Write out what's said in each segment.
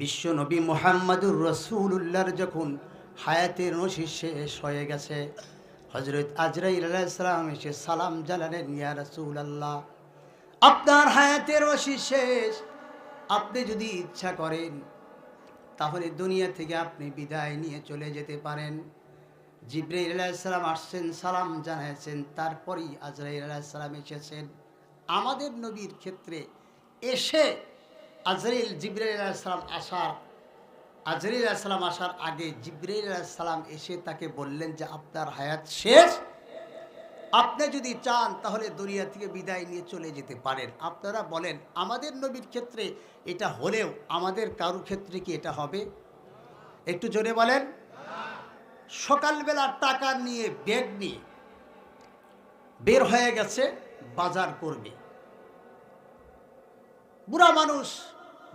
বিশ্ব নবী মোহাম্মদুর রসুল্লাহর যখন হায়াতের নসি শেষ হয়ে গেছে হজরত আজরাইল আলাইসালাম এসে সালাম জানালেন, ইয়া রসুল আল্লাহ আপনার হায়াতের নসি শেষ। আপনি যদি ইচ্ছা করেন, তাহলে দুনিয়া থেকে আপনি বিদায় নিয়ে চলে যেতে পারেন। জিব্রাইল আলাইসালাম আসছেন, সালাম জানাইছেন, তারপরেই আজরাইল আলাইসালাম এসেছেন। আমাদের নবীর ক্ষেত্রে এসে আজরাইল জিব্রাইল আলাইসালাম আসার, আজরাইল আলাইসালাম আসার আগে জিব্রাইল আলাইসালাম এসে তাকে বললেন যে, আপনার হায়াত শেষ? আপনি যদি চান তাহলে দুনিয়া থেকে বিদায় নিয়ে চলে যেতে পারেন। আপনারা বলেন, আমাদের নবীর ক্ষেত্রে এটা হলেও আমাদের কারুর ক্ষেত্রে কি এটা হবে? একটু জোরে বলেন। সকালবেলা টাকা নিয়ে ব্যাগ নিয়ে বের হয়ে গেছে বাজার করবে। বুড়া মানুষ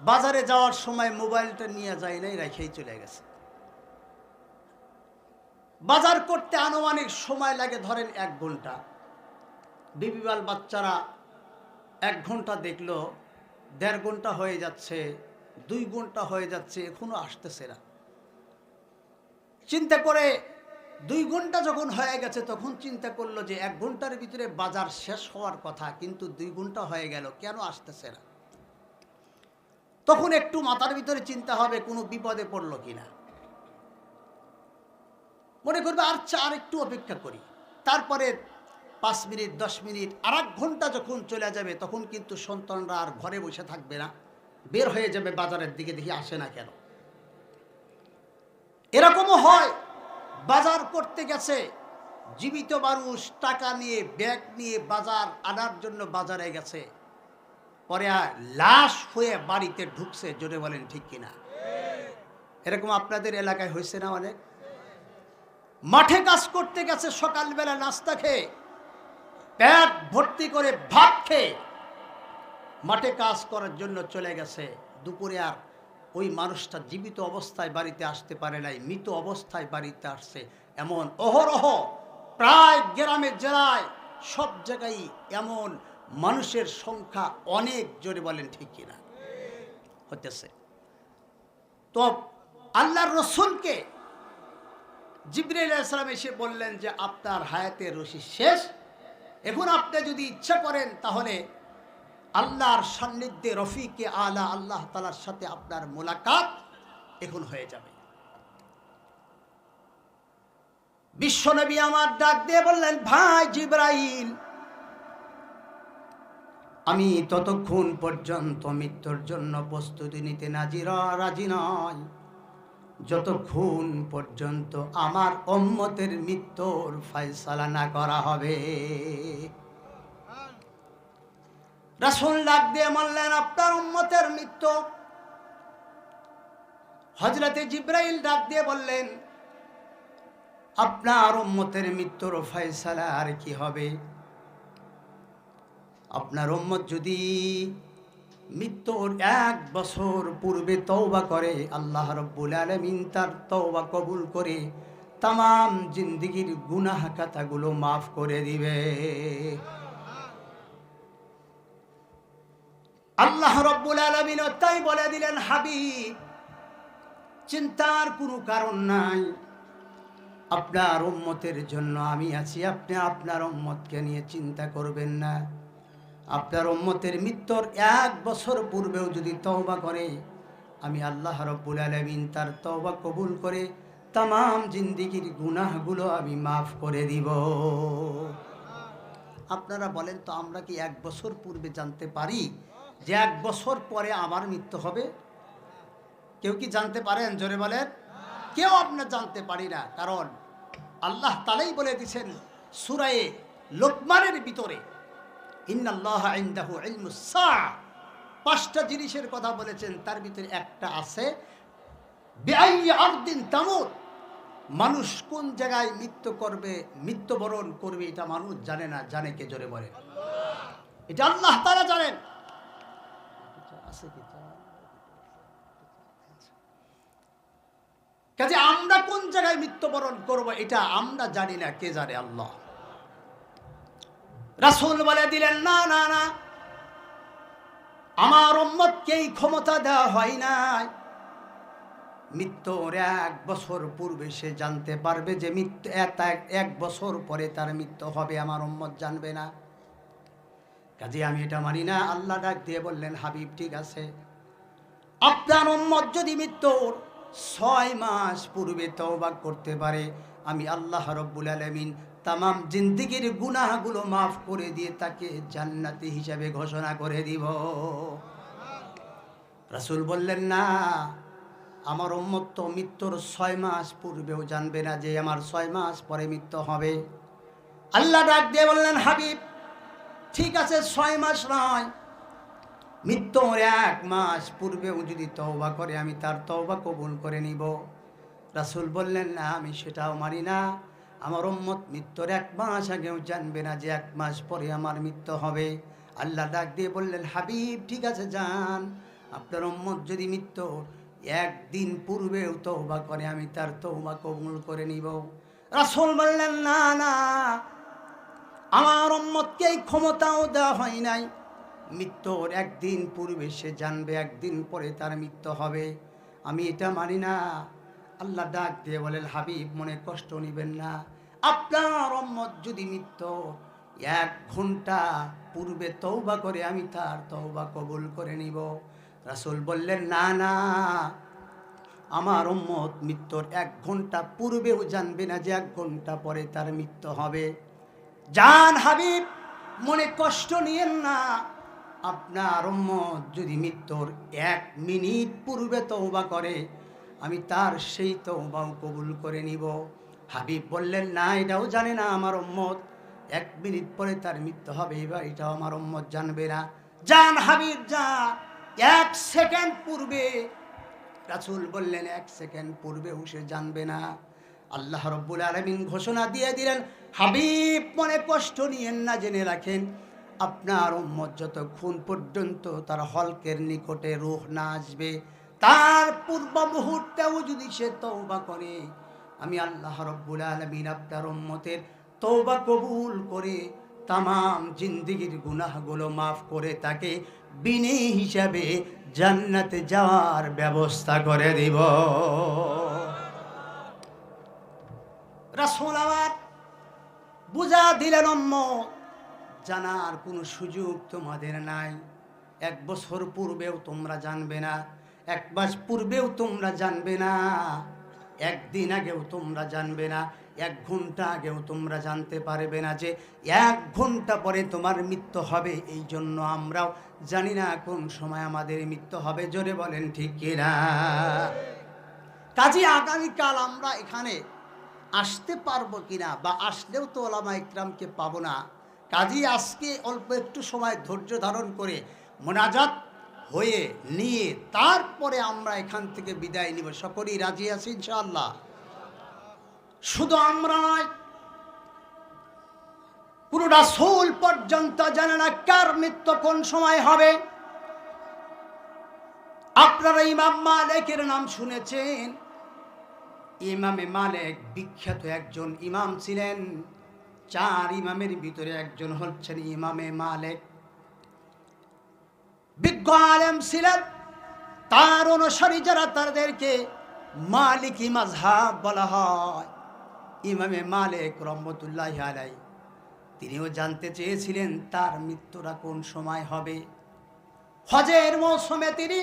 বাজারে যাওয়ার সময় মোবাইলটা নিয়ে যায় নাই, রেখেই চলে গেছে। বাজার করতে আনুমানিক সময় লাগে ধরেন এক ঘণ্টা। বিবিবাল বাচ্চারা এক ঘণ্টা দেখল, দেড় ঘণ্টা হয়ে যাচ্ছে, দুই ঘণ্টা হয়ে যাচ্ছে, এখনও আসতেছে না। চিন্তা করে দুই ঘণ্টা যখন হয়ে গেছে, তখন চিন্তা করল যে এক ঘণ্টার ভিতরে বাজার শেষ হওয়ার কথা, কিন্তু দুই ঘণ্টা হয়ে গেল, কেন আসতেছে না? তখন একটু মাথার ভিতরে চিন্তা হবে, কোনো বিপদে পড়ল কিনা। মনে করবে, আর চা, আর একটু অপেক্ষা করি। তারপরে পাঁচ মিনিট, দশ মিনিট আর ঘণ্টা যখন চলে যাবে, তখন কিন্তু সন্তানরা আর ঘরে বসে থাকবে না। বের হয়ে যাবে, বাজারের দিকে দেখি আসে না কেন। এরকমও হয়, বাজার করতে গেছে, জীবিত মানুষ টাকা নিয়ে, ব্যাগ নিয়ে বাজার আনার জন্য বাজারে গেছে। পরে লাশ হয়ে বাড়িতে ঢুকছে, জোরে বলেন, ঠিক কিনা? এরকম আপনাদের এলাকায় হয়েছে না অনেক? মাঠে কাজ করতে গেছে, সকালবেলা নাস্তা খেয়ে প্যাট ভর্তি করে ভাত খেয়ে, মাঠে কাজ করার জন্য চলে গেছে। দুপুরে আর ওই মানুষটা জীবিত অবস্থায় বাড়িতে আসতে পারে নাই, মৃত অবস্থায় বাড়িতে আসছে। এমন অহরহ, প্রায় গ্রামে জেলায় সব জায়গায় এমন মানুষের সংখ্যা অনেক, জোরে বলেন, ঠিক কিনা? হতেছে তো আল্লাহর রসুলকে জিব্রাইল ইসলাম এসে বললেন যে, আপনার হায়াতের রশি শেষ। এখন আপনি যদি ইচ্ছা করেন, তাহলে আল্লাহর সান্নিধ্যে রফিকে আলা আল্লাহ তালার সাথে আপনার মোলাকাত এখন হয়ে যাবে। বিশ্বনবী আমার ডাক দিয়ে বললেন, ভাই জিব্রাইল আমি ততক্ষণ পর্যন্ত মৃত্যুর জন্য প্রস্তুতি নিতে নাজির, রাজি নয় যতক্ষণ পর্যন্ত আমার অম্মতের মৃত্যুর ফয়সালা না করা হবে। রাসুল ডাক দিয়ে মানলেন আপনার উম্মতের মৃত্যু? হজরতে জিব্রাইল ডাক দিয়ে বললেন, আপনার উম্মতের মৃত্যুর ফয়সালা আর কি হবে? আপনার উম্মত যদি মৃত্যুর এক বছর পূর্বে তওবা করে, আল্লাহ রব্বুল আলমিন তার তওবা কবুল করে তাম জিন্দিগির গুনাহ কথাগুলো মাফ করে দিবে। আল্লাহ রব্বুল আলমিন তাই বলে দিলেন, হাবিব, চিন্তার কোনো কারণ নাই। আপনার উম্মতের জন্য আমি আছি, আপনি আপনার উম্মতকে নিয়ে চিন্তা করবেন না। আপনার উম্মতের মৃত্যুর এক বছর পূর্বেও যদি তওবা করে, আমি আল্লাহ রব্বুল আলমিন তার তওবা কবুল করে তাম জিন্দিগির গুনাহগুলো আমি মাফ করে দিব। আপনারা বলেন, তো আমরা কি এক বছর পূর্বে জানতে পারি যে এক বছর পরে আমার মৃত্যু হবে? কেউ কি জানতে পারেন? জোরে বলেন। কেউ আপনার জানতে পারি না। কারণ আল্লাহ তালাই বলে দিছেন সুরায়ে লোকমানের ভিতরে পাঁচটা জিনিসের কথা বলেছেন, তার ভিতরে একটা আছে মানুষ কোন জায়গায় মৃত্যু করবে, মৃত্যুবরণ করবে, এটা মানুষ জানে না, জানে কে জোরে বলে। এটা আল্লাহ তারা জানেন। কাজে আমরা কোন জায়গায় মৃত্যুবরণ করব, এটা আমরা জানি না, কে জানে? আল্লাহ। রাসুল বলে দিলেন, না না না। আমার উম্মতকে এই ক্ষমতা দেওয়া হয় নাই। মৃত্যুর এক বছর পূর্বে সে জানতে পারবে যে মৃত্যু এক- এক বছর পরে তার মৃত্যু হবে, আমার উম্মত জানবে না। কাজে আমি এটা মানি না। আল্লাহ ডাক দিয়ে বললেন, হাবিব, ঠিক আছে। আপনার উম্মত যদি মৃত্যুর ছয় মাস পূর্বে তওবা করতে পারে, আমি আল্লাহ রব্বুল আলমিন তামাম জিন্দিগির গুনাহগুলো মাফ করে দিয়ে তাকে জান্নাতি হিসাবে ঘোষণা করে দিব। রাসূল বললেন, না, আমার উম্মত মৃত্যুর ছয় মাস পূর্বেও জানবে না যে আমার ছয় মাস পরে মৃত্যু হবে। আল্লাহ ডাক দিয়ে বললেন, হাবিব, ঠিক আছে, ছয় মাস নয়। মৃত্যুর এক মাস পূর্বেও যদি তওবা করে, আমি তার তওবা কবুল করে নিব। রাসূল বললেন, না, আমি সেটাও মানি না। আমার উম্মত মৃত্যুর এক মাস আগেও জানবে না যে এক মাস পরে আমার মৃত্যু হবে। আল্লাহ ডাক দিয়ে বললেন, হাবিব, ঠিক আছে, যান। আপনার উম্মত যদি মৃত্যু একদিন পূর্বেও তওবা করে, আমি তার তওবা কবুল করে নিব। রাসুল বললেন, না না। আমার উম্মতকে এই ক্ষমতাও দেওয়া হয় নাই। মৃত্যুর একদিন পূর্বে সে জানবে, একদিন পরে তার মৃত্যু হবে। আমি এটা মানি না। আল্লাহ ডাক দিয়ে বলেন, হাবিব, মনে কষ্ট নিবেন না। আপনার উম্মত যদি মৃত্যু এক ঘণ্টা পূর্বে তৌবা করে আমি তার তৌবা কবুল করে নিব। রাসুল বললেন, না না, আমার উম্মত মৃত্যুর এক ঘণ্টা পূর্বেও জানবে না যে এক ঘণ্টা পরে তার মৃত্যু হবে। জান হাবিব, মনে কষ্ট নিয়েন না। আপনার উম্মত যদি মৃত্যুর এক মিনিট পূর্বে তওবা করে আমি তার সেই তওবাও কবুল করে নিব। হাবিব বললেন, না, এটাও জানে না আমার উম্মত। এক মিনিট পরে তার মৃত্যু হবে, এবার এটাও আমার উম্মত জানবে না। জান হাবিব যা এক সেকেন্ড পূর্বে রাসুল বললেন, এক সেকেন্ড পূর্বেও সে জানবে না। আল্লাহ রব্বুল আলমিন ঘোষণা দিয়ে দিলেন, হাবিব, মনে কষ্ট নিয়েন না, জেনে রাখেন, আপনার উম্মত যতক্ষণ পর্যন্ত তার হলকের নিকটে রুহ না আসবে তার পূর্ব মুহূর্তেও যদি সে তৌবা করে, আমি আল্লাহ রব্বুল আলমিন আপনার উম্মতের তৌবা কবুল করে তামাম জিন্দিগির গুনাহগুলো মাফ করে তাকে বিনে হিসাবে জান্নাতে যাওয়ার ব্যবস্থা করে দিব। বুঝা দিলেন জানার কোনো সুযোগ তোমাদের নাই। এক বছর পূর্বেও তোমরা জানবে না। এক মাস পূর্বেও তোমরা জানবে না। একদিন আগেও তোমরা জানবে না। এক ঘণ্টা আগেও তোমরা জানতে পারবে না যে এক ঘণ্টা পরে তোমার মৃত্যু হবে। এই জন্য আমরাও জানি না কোন সময় আমাদের মৃত্যু হবে। জোরে বলেন, ঠিক কিনা কাজে আগামীকাল আমরা এখানে আসতে পারব কিনা বা আসলেও তো ওলামা ইকরামকে পাবো না। কাজী আজকে অল্প একটু সময় ধৈর্য ধারণ করে মোনাজাত হয়ে নিয়ে তারপরে আমরা এখান থেকে বিদায় নিব। সকলেই রাজি আছি ইনশাআল্লাহ? শুধু আমরা নয় কোন রাসূল পর্যন্ত জানে না কার মৃত্যু কোন সময় হবে। আপনারা ইমাম মালিকের নাম শুনেছেন? ইমামে মালিক বিখ্যাত একজন ইমাম ছিলেন। চার ইমামের ভিতরে একজন হচ্ছেন ইমামে মালিক। বিজ্ঞ আলেম ছিলেন, তার অনুসারী যারা তাদেরকে মালিকি মাঝহাব বলা হয়। ইমামে মালিক রহমতুল্লাহ আলাই তিনিও জানতে চেয়েছিলেন তার মৃত্যুটা কোন সময় হবে। হজের মৌসুমে তিনি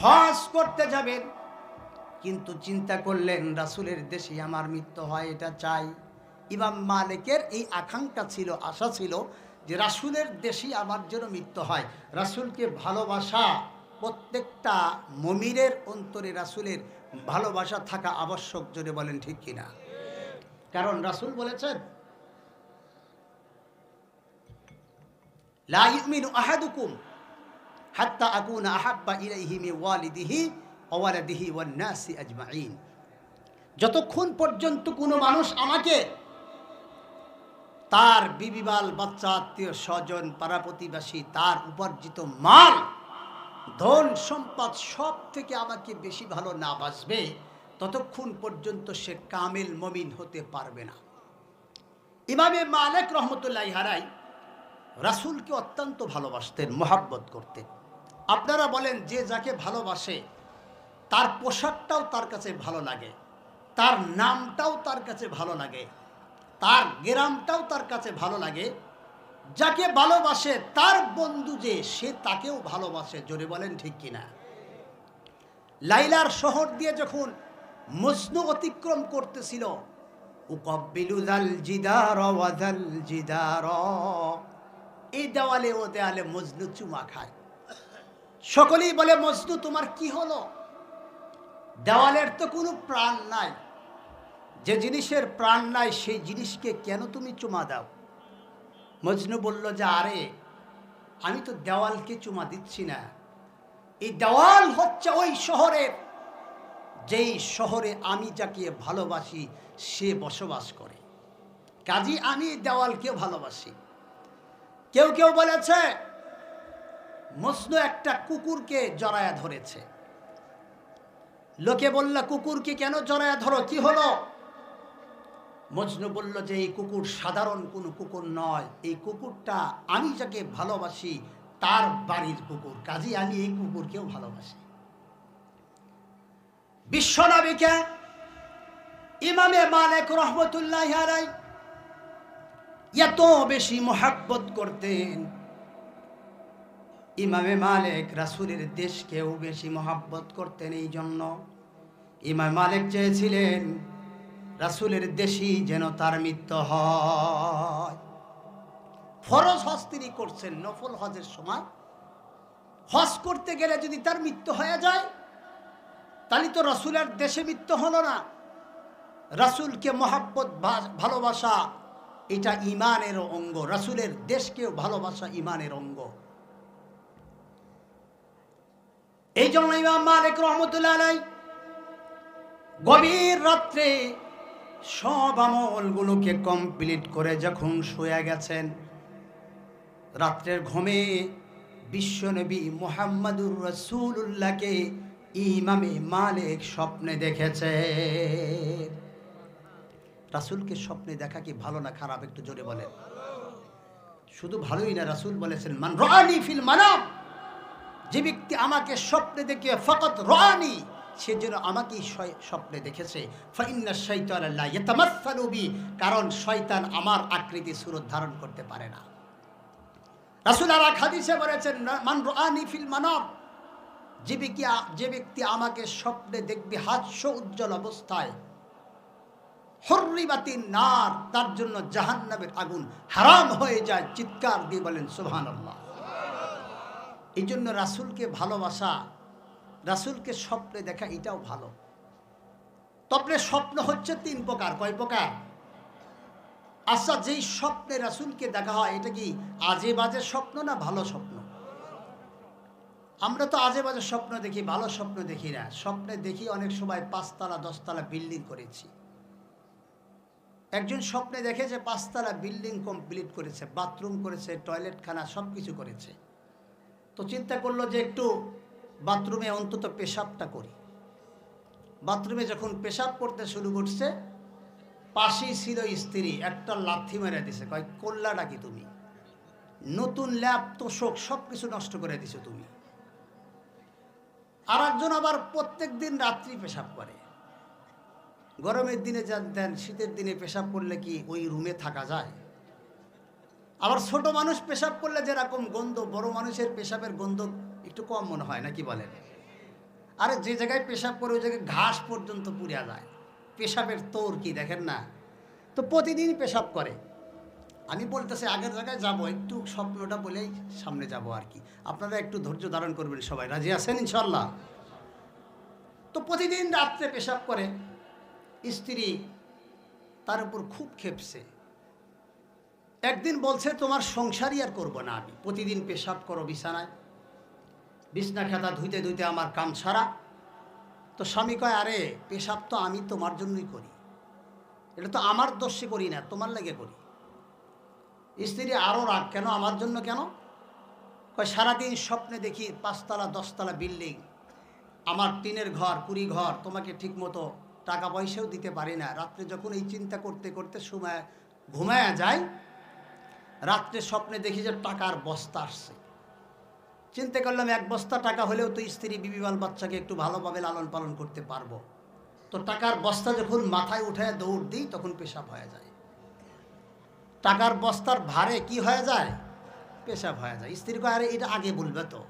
হজ করতে যাবেন, কিন্তু চিন্তা করলেন, রাসুলের দেশে আমার মৃত্যু হয়, এটা চাই। ইমাম মালিকের এই আকাঙ্ক্ষা ছিল, আশা ছিল যে রাসূলের দেশেই আমার জন্য মৃত্যু হয়। রাসূলকে ভালোবাসা, প্রত্যেকটা মমিরের অন্তরে রাসূলের ভালোবাসা থাকা আবশ্যক জোরে বলেন ঠিক কিনা। কারণ রাসূল বলেছেন আজমাইন। যতক্ষণ পর্যন্ত কোনো মানুষ আমাকে তার বিবিবাল বাচ্চা আত্মীয় স্বজন, পাড়া প্রতিবাসী তার উপার্জিত মাল, ধন সম্পদ সব থেকে আমাকে বেশি ভালো না বাসবে ততক্ষণ পর্যন্ত সে কামেল মমিন হতে পারবে না। ইমামে মালেক রহমতুল্লাহ হারাই রাসূলকে অত্যন্ত ভালোবাসতেন, মোহাব্বত করতেন। আপনারা বলেন, যে যাকে ভালোবাসে, তার পোশাকটাও তার কাছে ভালো লাগে, তার নামটাও তার কাছে ভালো লাগে তার গ্রামটাও তার কাছে ভালো লাগে। যাকে ভালোবাসে তার বন্ধু যে, সে তাকেও ভালোবাসে। জোরে বলেন ঠিক কিনা? লাইলার শহর দিয়ে যখন মজনু অতিক্রম করতেছিল এই দেওয়ালে ও দেওয়ালে মজনু চুমা খায়। সকলেই বলে মজনু তোমার কি হলো? দেওয়ালের তো কোনো প্রাণ নাই। যে জিনিসের প্রাণ নাই, সেই জিনিসকে কেন তুমি চুমা দাও? মজনু বলল যে, আরে, আমি তো দেওয়ালকে চুমা দিচ্ছি না। এই দেওয়াল হচ্ছে ওই শহরের যেই শহরে আমি যাকে ভালোবাসি, সে বসবাস করে। কাজী, আমি এই দেওয়ালকে ভালোবাসি। কেউ কেউ বলেছে, মজনু একটা কুকুরকে জড়ায়া ধরেছে। লোকে বলল, কুকুরকে কেন জড়ায়া ধরো? কি হলো? মজনু বলল যে, এই কুকুর সাধারণ কোনো কুকুর নয়। এই কুকুরটা আমি যাকে ভালোবাসি, তার বাড়ির কুকুর। কাজী আমি এই কুকুরকেও ভালোবাসি। বিশ্বনবীকে ইমামে মালেক রহমতুল্লাহ এত বেশি মোহাব্বত করতেন। ইমামে মালেক রাসুলের দেশকেও বেশি মহাব্বত করতেন। এই জন্য ইমাম মালেক চেয়েছিলেন রাসুলের দেশি যেন তার মৃত্যু হয়। ফরজ হজ তিনি করছেন, নফল হজের সময়। হজ করতে গেলে যদি তার মৃত্যু হয়ে যায়, তাহলে তো রাসুলের দেশে মৃত্যু হলো না। রাসুলকে মহাব্বত ভালোবাসা, এটা ইমানের অঙ্গ। রাসুলের দেশকেও ভালোবাসা ইমানের অঙ্গ। এই জন্য ইমাম মালিক রহমতুল্লাহ গভীর রাত্রে সব আমলগুলোকে কমপ্লিট করে যখন শুয়ে গেছেন, রাত্রের ঘুমে বিশ্বনবী মোহাম্মদুর রসুল্লাহকে ইমামে মালিক স্বপ্নে দেখেছে রাসুলকে স্বপ্নে দেখা কি ভালো না খারাপ একটু জোরে বলেন? শুধু ভালোই না, রাসুল বলেছেন, মান রানি ফিল মানাম যে ব্যক্তি আমাকে স্বপ্নে দেখে, ফকত রানি সে যেন আমাকেই স্বপ্নে দেখেছে। ফাইন্না শৈতান আল্লাহ ইতামাসসালুবি কারণ শয়তান আমার আকৃতি সুরত ধারণ করতে পারে না। রাসূল আর হাদিসে বলেছেন মান রানি ফিল মানাম যে ব্যক্তি যে ব্যক্তি আমাকে স্বপ্নে দেখবে, হাস্য উজ্জ্বল অবস্থায়, হর্রিবাতি নার, তার জন্য জাহান্নামের আগুন হারাম হয়ে যায়, চিৎকার দিয়ে বলেন, সুবহানাল্লাহ। এই জন্য রাসুলকে ভালোবাসা রাসুলকে স্বপ্নে দেখা এটাও ভালো। তবে স্বপ্ন হচ্ছে তিন প্রকার। কয় প্রকার? আচ্ছা যেই স্বপ্নে রাসুলকে দেখা হয়, এটা কি আজে বাজে স্বপ্ন না ভালো স্বপ্ন? আমরা তো আজে বাজে স্বপ্ন দেখি, ভালো স্বপ্ন দেখি না। স্বপ্নে দেখি অনেক সময় পাঁচতলা, দশতলা বিল্ডিং করেছি। একজন স্বপ্নে দেখে যে পাঁচতলা বিল্ডিং কমপ্লিট করেছে, বাথরুম করেছে, টয়লেটখানা সব কিছু করেছে। তো চিন্তা করল যে একটু বাথরুমে অন্তত পেশাবটা করি। বাথরুমে যখন পেশাব করতে শুরু করছে, পাশেই ছিল স্ত্রী, একটা লাথি মেরে দিছে, কয় কল্লা ডাকি তুমি? নতুন ল্যাব, তোষক সব কিছু নষ্ট করে দিছো তুমি। আর একজন আবার প্রত্যেক দিন রাত্রি পেশাব করে। গরমের দিনে যান দেন, শীতের দিনে পেশাব করলে কি ওই রুমে থাকা যায়? আবার ছোট মানুষ পেশাব করলে যেরকম গন্ধ, বড় মানুষের পেশাবের গন্ধ একটু কম মনে হয় না কি বলেন? আরে যে জায়গায় পেশাব করে ওই জায়গায় ঘাস পর্যন্ত পুড়িয়া যায়। পেশাবের তোর কি, দেখেন না? তো প্রতিদিন পেশাব করে। আমি বলতেছি, আগের জায়গায় যাব, একটু স্বপ্নটা বলেই সামনে যাব আর কি। আপনারা একটু ধৈর্য ধারণ করবেন সবাই, রাজি আছেন ইনশাল্লাহ? তো প্রতিদিন রাত্রে পেশাব করে, স্ত্রী তার উপর খুব খেপছে একদিন বলছে, তোমার সংসারই আর করব না আমি। প্রতিদিন পেশাব করো বিছানায়। বিছনা খাতা ধুইতে ধুইতে আমার কাম ছাড়া তো স্বামী কয়, আরে, পেশাব তো আমি তোমার জন্যই করি। এটা তো আমার দোষে করি না, তোমার লেগে করি। স্ত্রী আরও রাগ, কেন, আমার জন্য কেন? কয়, সারাদিন স্বপ্নে দেখি পাঁচতলা, দশতলা বিল্ডিং। আমার টিনের ঘর, কুড়ি ঘর, তোমাকে ঠিক মতো টাকা পয়সাও দিতে পারি না। রাত্রে যখন এই চিন্তা করতে করতে সময় ঘুমায়া যায়, রাত্রে স্বপ্নে দেখি যে টাকার বস্তা আসছে। চিন্তা করলাম এক বস্তা টাকা হলেও তো স্ত্রী বিবিবাল বাচ্চাকে একটু ভালোভাবে লালন পালন করতে পারব। তো টাকার বস্তা যখন মাথায় উঠে দৌড় দিই, তখন পেশাব হয়ে যায়। টাকার বস্তার ভারে কি হয়ে যায়? পেশাব হয়ে যায়। স্ত্রী আরে এটা আগে বলবে তো।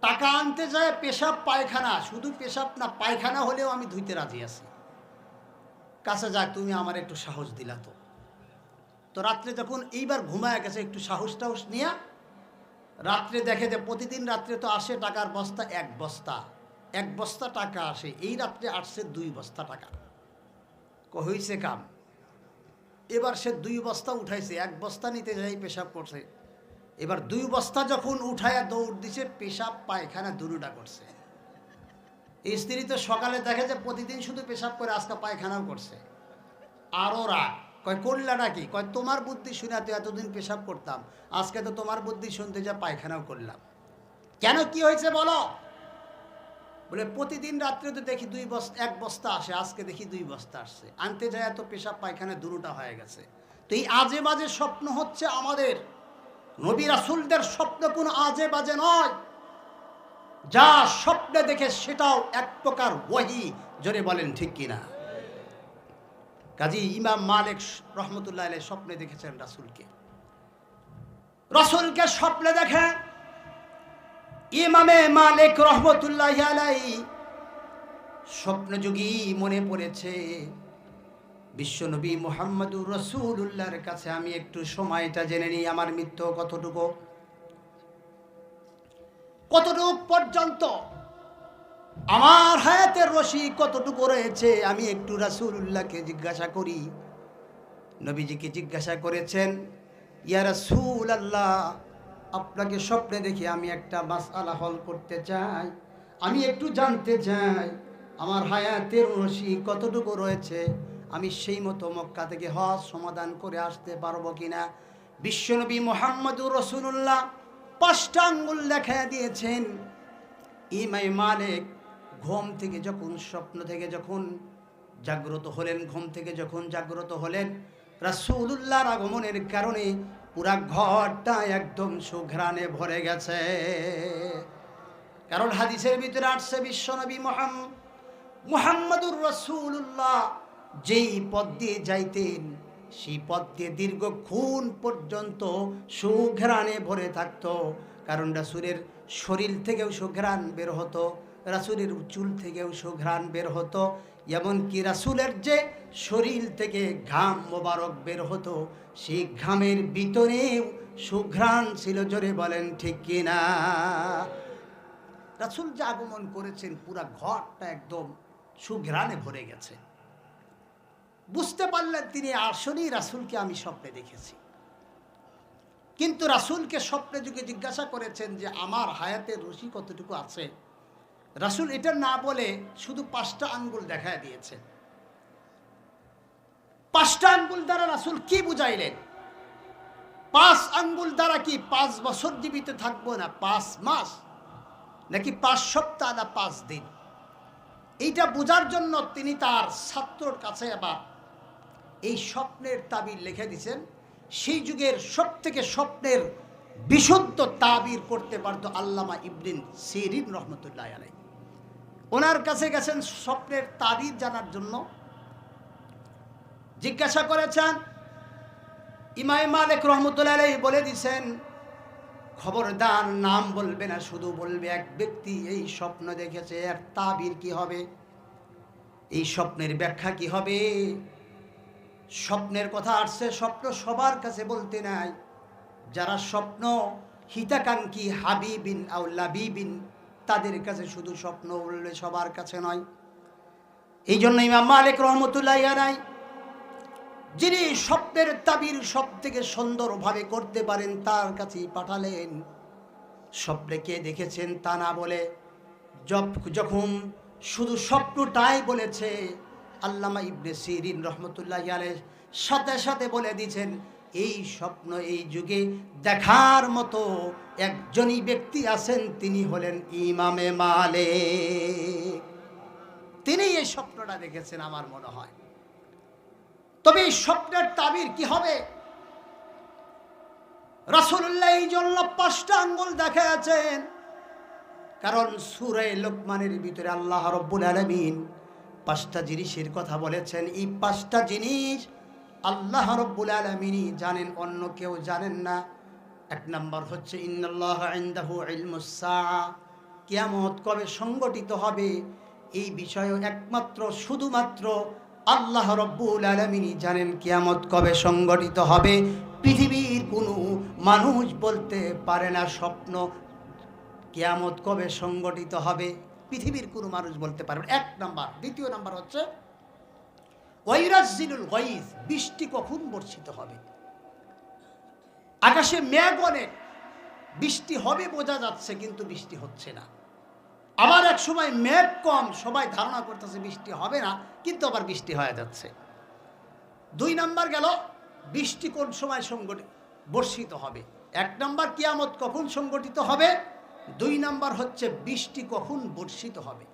টাকা আনতে যায়, পেশাব পায়খানা। শুধু পেশাব না, পায়খানা হলেও আমি ধুইতে রাজি আছি। কাছে যাক, তুমি আমার একটু সাহস দিলা তো। তো রাত্রে যখন এইবার ঘুমায় গেছে, একটু সাহস টাহস নিয়ে রাত্রে দেখে যে প্রতিদিন রাত্রে তো আসে টাকার বস্তা, এক বস্তা। এক বস্তা টাকা আসে, এই রাত্রে আসছে দুই বস্তা টাকা। হইছে কাম। এবার সে দুই বস্তা উঠাইছে, এক বস্তা নিতে যাই পেশাব করছে। এবার দুই বস্তা যখন উঠায়া দৌড় দিছে, পেশাব পায়খানা দুটা করছে। স্ত্রী তো সকালে দেখে যে প্রতিদিন শুধু পেশাব করে আজকে পায়খানাও করছে। আরও রাগ কয়, করলা নাকি? কয়, তোমার বুদ্ধি শুনে তো এতদিন পেশাব করতাম। আজকে তো তোমার বুদ্ধি শুনতে যা পায়খানাও করলাম। কেন, কি হয়েছে বলো? বলে, প্রতিদিন রাত্রে তো দেখি দুই বস্তা এক বস্তা আসে, আজকে দেখি দুই বস্তা আসছে। আনতে যায় এত পেশাব পায়খানা দুটোটা হয়ে গেছে। তো এই আজে বাজে স্বপ্ন হচ্ছে আমাদের। নবী রাসুলদের স্বপ্ন কোনো আজে বাজে নয়। যা স্বপ্নে দেখে সেটাও এক প্রকার ওয়াহি, জোরে বলেন ঠিক কিনা? কাজী ইমাম মালিক রহমতুল্লাহ আলাই স্বপ্নে দেখেছেন রাসুলকে। রাসুলকে স্বপ্নে দেখে ইমামে মালিক রহমতুল্লাহ আলাই স্বপ্নযোগী মনে পড়েছে বিশ্বনবী মোহাম্মদুর রসুল্লাহর কাছে আমি একটু সময়টা জেনে নিই আমার মৃত্যু কতটুকু? কতটুকু পর্যন্ত? আমার হায়াতের রশি কতটুকু রয়েছে, আমি একটু রাসুল্লাহকে জিজ্ঞাসা করি। নবীজিকে জিজ্ঞাসা করেছেন, ইয়া রাসূল আল্লাহ আপনাকে স্বপ্নে দেখে আমি একটা মাসআলা হল করতে চাই, আমি একটু জানতে চাই, আমার হায়াতের রশি কতটুকু রয়েছে, আমি সেই মতো মক্কা থেকে হজ সমাধান করে আসতে পারব কিনা? বিশ্বনবী মোহাম্মদুর রসুল্লাহ পাঁচটা আঙ্গুল দেখা দিয়েছেন ইমাই মালিক ঘুম থেকে যখন, স্বপ্ন থেকে যখন জাগ্রত হলেন, ঘুম থেকে যখন জাগ্রত হলেন, রাসূলুল্লাহর আগমনের কারণে পুরা ঘরটা একদম সুঘ্রাণে ভরে গেছে। কারণ হাদিসের ভিতরে আসছে বিশ্বনবী মোহাম মুহাম্মাদুর রসুল্লাহ যেই পথ দিয়ে যাইতেন, সেই পথ দিয়ে দীর্ঘক্ষণ পর্যন্ত সুঘ্রাণে ভরে থাকতো। কারণ রাসুলের শরীর থেকেও সুঘ্রাণ বের হতো। রাসুলের চুল থেকেও সুঘ্রাণ বের হতো, এমনকি রাসুলের যে শরীর থেকে ঘাম মোবারক বের হতো, সেই ঘামের ভিতরেও সুঘ্রাণ ছিল, জোরে বলেন, ঠিক কিনা রাসুল যে আগমন করেছেন, পুরা ঘরটা একদম সুঘ্রাণে ভরে গেছে। বুঝতে পারলেন তিনি আসলেই রাসুলকে আমি স্বপ্নে দেখেছি। কিন্তু রাসুলকে স্বপ্নে যুগে জিজ্ঞাসা করেছেন যে, আমার হায়াতের রশি কতটুকু আছে? রাসুল এটা না বলে শুধু পাঁচটা আঙ্গুল দেখা দিয়েছেন। পাঁচটা আঙ্গুল দ্বারা রাসুল কি বুঝাইলেন? পাঁচ আঙ্গুল দ্বারা কি পাঁচ বছর জীবিত থাকব না পাঁচ মাস? নাকি পাঁচ সপ্তাহ না পাঁচ দিন? এইটা বোঝার জন্য তিনি তার ছাত্রর কাছে আবার এই স্বপ্নের তাবির লিখে দিছেন সেই যুগের সব থেকে স্বপ্নের বিশুদ্ধ তাবির করতে পারত আল্লামা ইবরিন সিরিন রহমতুল্লাহ আলাই ওনার কাছে গেছেন স্বপ্নের তাবির জানার জন্য। জিজ্ঞাসা করেছেন ইমাই মালিক রহমতুল্লাহ বলে দিছেন, খবরদার নাম বলবে না, শুধু বলবে এক ব্যক্তি, এই স্বপ্ন দেখেছে, এর তাবির কি হবে? এই স্বপ্নের ব্যাখ্যা কি হবে? স্বপ্নের কথা আসছে, স্বপ্ন সবার কাছে বলতে নাই। যারা স্বপ্ন, হিতাকাঙ্ক্ষী হাবিবিন আউ লাবিবিন তাদের কাছে শুধু স্বপ্ন বললে সবার কাছে নয়। এই জন্য ইমাম মালিক রহমতুল্লাহ নাই যিনি স্বপ্নের তাবির সব থেকে সুন্দরভাবে করতে পারেন, তার কাছেই পাঠালেন। স্বপ্নে কে দেখেছেন তা না বলে যখন শুধু স্বপ্নটাই বলেছে, আল্লামা ইবনে সিরিন রহমতুল্লাহ আলের সাথে সাথে বলে দিয়েছেন এই স্বপ্ন, এই যুগে দেখার মতো একজনই ব্যক্তি আছেন, তিনি হলেন ইমামে মালে তিনি এই স্বপ্নটা দেখেছেন আমার মনে হয়। তবে এই স্বপ্নের তাবির কি হবে? রাসূলুল্লাহ এই জন্য পাঁচটা আঙ্গুল দেখাচ্ছেন কারণ সুরে লোকমানের ভিতরে আল্লাহ রব্বুল আলমিন পাঁচটা জিনিসের কথা বলেছেন। এই পাঁচটা জিনিস আল্লাহ রব্বুল আলমিনই জানেন, অন্য কেউ জানেন না। এক নম্বর হচ্ছে কিয়ামত কবে সংগঠিত হবে? এই বিষয়ে একমাত্র, শুধুমাত্র আল্লাহ রব্বুল আলমিনই জানেন কিয়ামত কবে সংগঠিত হবে। পৃথিবীর কোনো মানুষ বলতে পারে না, স্বপ্ন কিয়ামত কবে সংগঠিত হবে। পৃথিবীর কোনো মানুষ বলতে পারবে। এক নাম্বার। দ্বিতীয় নাম্বার হচ্ছে ওয়াইরাজিলুল গইজ বৃষ্টি কখন বর্ষিত হবে? আকাশে মেঘ অনেক, বৃষ্টি হবে বোঝা যাচ্ছে, কিন্তু বৃষ্টি হচ্ছে না। আবার এক সময় মেঘ কম, সবাই ধারণা করতেছে বৃষ্টি হবে না, কিন্তু আবার বৃষ্টি হয়ে যাচ্ছে। দুই নাম্বার গেল, বৃষ্টি কোন সময় সংগঠিত বর্ষিত হবে? এক নাম্বার কিয়ামত কখন সংগঠিত হবে? দুই নাম্বার হচ্ছে বৃষ্টি কখন বর্ষিত হবে?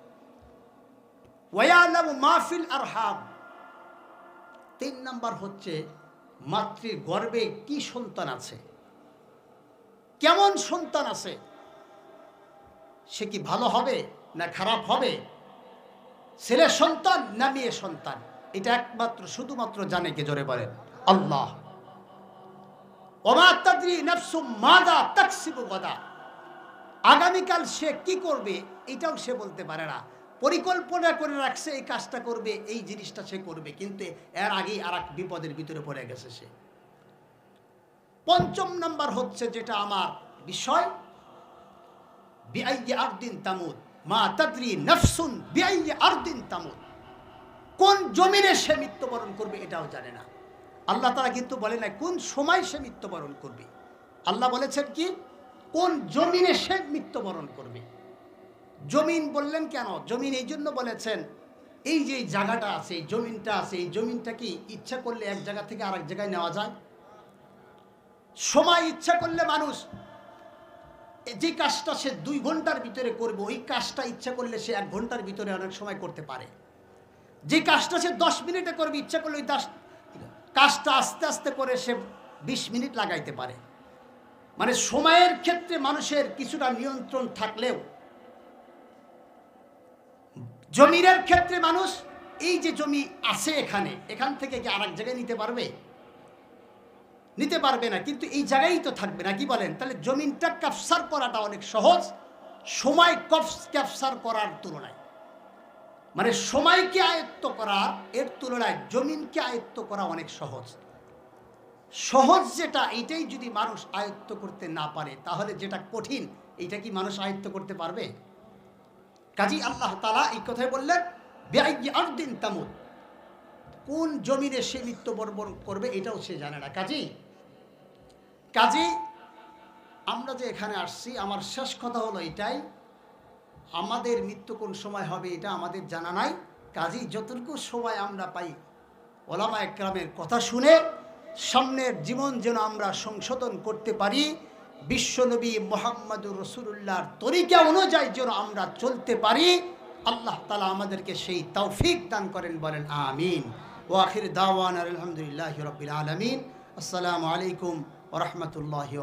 ওয়ালাম মাহফিল আর হাম তিন নাম্বার হচ্ছে মাতৃ গর্ভে কি সন্তান আছে? কেমন সন্তান আছে? সে কি ভালো হবে না খারাপ হবে? ছেলে সন্তান না মেয়ে সন্তান? এটা একমাত্র, শুধুমাত্র জানে কে জোরে বলেন। আল্লাহ। আগামীকাল সে কি করবে? এটাও সে বলতে পারে না। পরিকল্পনা করে রাখছে, এই কাজটা করবে, এই জিনিসটা সে করবে। কিন্তু এর আগেই আর এক বিপদের ভিতরে পড়ে গেছে সে। পঞ্চম নাম্বার হচ্ছে যেটা আমার বিষয় তামুদ, মা তামুদ। কোন জমিনে সে মৃত্যুবরণ করবে এটাও জানে না। আল্লাহ তারা কিন্তু বলে না কোন সময় সে মৃত্যুবরণ করবে? আল্লাহ বলেছেন কি? কোন জমিনে সে মৃত্যুবরণ করবে? জমিন বললেন কেন? জমিন এই জন্য বলেছেন, এই যে জায়গাটা আছে, এই জমিনটা আছে, এই জমিনটা কি ইচ্ছা করলে এক জায়গা থেকে আরেক জায়গায় নেওয়া যায়? সময় ইচ্ছা করলে মানুষ যে কাজটা সে দুই ঘণ্টার ভিতরে করবে, ওই কাজটা ইচ্ছা করলে সে এক ঘণ্টার ভিতরে অনেক সময় করতে পারে। যে কাজটা সে দশ মিনিটে করবে, ইচ্ছা করলে ওই দশ, কাজটা আস্তে আস্তে করে সে বিশ মিনিট লাগাইতে পারে। মানে সময়ের ক্ষেত্রে মানুষের কিছুটা নিয়ন্ত্রণ থাকলেও জমিনের ক্ষেত্রে মানুষ, এই যে জমি আছে এখানে, এখান থেকে কি আর এক জায়গায় নিতে পারবে? নিতে পারবে না, কিন্তু এই জায়গায় তো থাকবে না, কি বলেন? তাহলে জমিনটা ক্যাপচার করাটা অনেক সহজ, সময় ক্যাপচার করার তুলনায়। মানে সময়কে আয়ত্ত করা, এর তুলনায় জমিনকে আয়ত্ত করা অনেক সহজ। সহজ যেটা এটাই যদি মানুষ আয়ত্ত করতে না পারে, তাহলে যেটা কঠিন এটা কি মানুষ আয়ত্ত করতে পারবে? কাজী আল্লাহ তালা এই কথাই বললেন দিন তামুদ। কোন জমিনে সে মৃত্যুবরণ করবে এটাও সে জানে না। কাজী কাজী, আমরা যে এখানে আসছি, আমার শেষ কথা হলো এটাই, আমাদের মৃত্যু কোন সময় হবে এটা আমাদের জানা নাই। কাজী, যতটুকু সময় আমরা পাই ওলামা একরামের কথা শুনে, সামনের জীবন যেন আমরা সংশোধন করতে পারি বিশ্বনবী মোহাম্মদুর রসুল্লাহর তরিকা অনুযায়ী যেন আমরা চলতে পারি, আল্লাহ তালা আমাদেরকে সেই তৌফিক দান করেন, বলেন আমিন। ও আখির দাওয়ান আলহামদুলিল্লাহ রবিল আলমিন। আসসালামু আলাইকুম ওরহমতুল্লাহ